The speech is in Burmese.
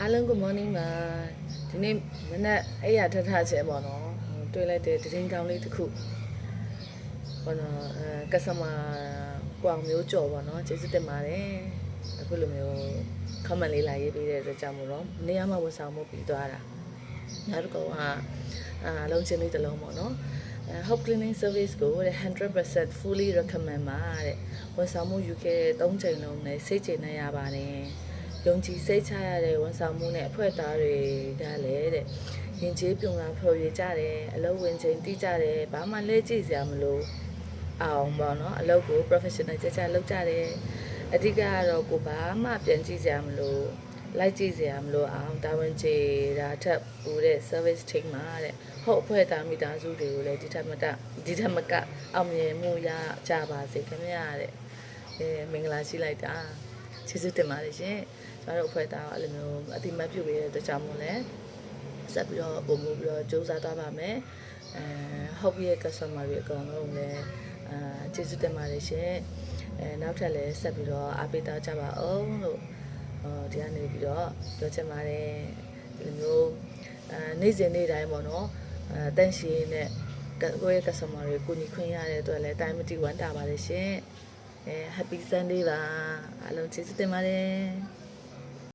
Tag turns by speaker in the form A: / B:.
A: အားလုံး good morning ပါဒီနေ့မနက်အဲ့ရထထချင်းပေါ့နော်ဟိုတွေ့လိုက်တဲ့သတင်းကောင်းလေးတစ်ခုပေါ့နော်အဲကစမကွာမျိုးကြော်ပေါ့နော်ကျေးဇူးတင်ပါတယ်အခုလိုမျိုး comment လေးလာရေးပေးတဲ့အတွက်ကြောင့်မို့တော့နေရာမှာဝန်ဆောင်မှုပြီးသွားတာနောက်တစ်ခုကအာလုံးချင်းလေးတစ်လုံးပေါ့နော်အဲ Hope Cleaning Service ကိုတဲ့100% fully recommend ပါတဲ့ဝန်ဆောင်မှုယူခဲ့တဲ့3ချိန်လုံးနဲ့စိတ်ကျေနပ်ရပါတယ် ယုံကြည်စိတ်ချရတဲ့ဝန်ဆောင်မှုနဲ့အဖွဲ့သားတွေကလည်းတဲ့ရင်ကျေးပြုံလာဖော်ရကြတယ်အလုပ်ဝင်ချိန်တိကျတယ်ဘာမှလဲကြည့်စရာမလိုအောင်ပေါ့နော်အလုပ်ကို professional ကြကြလုပ်ကြတယ်အဓိကကတော့ကိုဘာမှပြန်ကြည့်စရာမလိုလိုက်ကြည့်စရာမလိုအောင်တာဝန်ကျေတာထက်ပူတဲ့ service team မှာတဲ့ဟုတ်အဖွဲ့သားမိသားစုတွေကိုလည်းဒီထက်မကဒီထက်မကအောင်မြင်မှုရကြပါစေခင်ဗျာတဲ့အဲမင်္ဂလာရှိလိုက်တာ ကျေးဇူးတင်ပါတယ်ရှင်ကျွန်တော်တို့အဖွဲ့သားကအဲ့လိုမျိုးအတိမတ်ပြုပေးတဲ့အတွက်ကြောင့်မို့လဲဆက်ပြီးတော့ပုံမှုပြီးတော့စူးစမ်းသွားပါမယ်အဲဟုတ်ရဲ့ customer တွေအကောင်လုံးလည်းအာကျေးဇူးတင်ပါတယ်ရှင်အဲနောက်ထပ်လည်းဆက်ပြီးတော့အားပေးသားကြပါအောင်လို့ဟောဒီကနေပြီးတော့ပြောချင်ပါတယ်ဒီလိုမျိုးအဲနေ့စဉ်နေ့တိုင်းပေါ့နော်အဲတန့်ရှင်းနဲ့ကိုယ့်ရဲ့ customer တွေကိုညီခွင့်ရတဲ့အတွက်လည်းတိုင်းမတီဝမ်းတာပါတယ်ရှင် အဲ happy sunday ပါအားလုံးကျေးဇူးတင်ပါတယ်